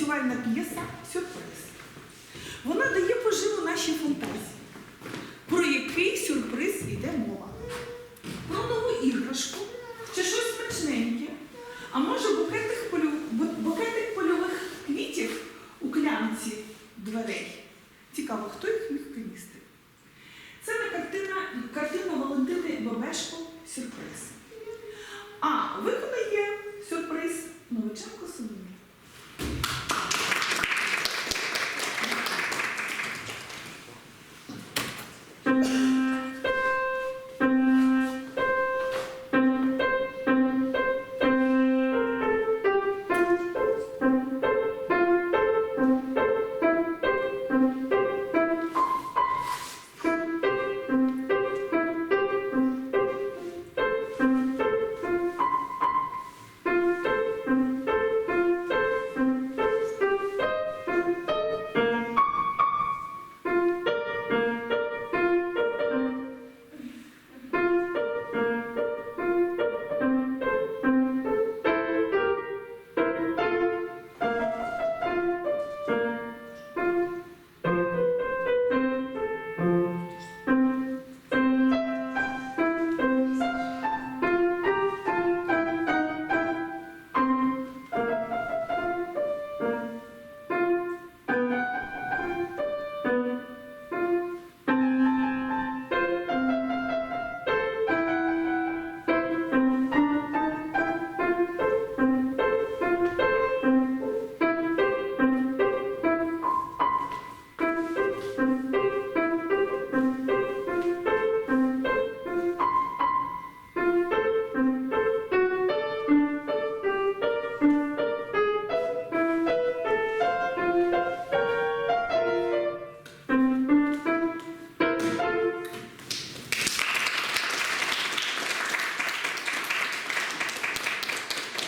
танцювальна п'єса Сюрприз. Вона дає поживу нашій фантазії. Про який сюрприз йде мова? Про нову іграшку чи щось смачненьке? А може букетик, полю... букетик польових квітів у клянці дверей? Цікаво, хто їх міг приністи. Це не картина, картина Валентини Бабешко Сюрприз. А виконає сюрприз Новиченко Соломія.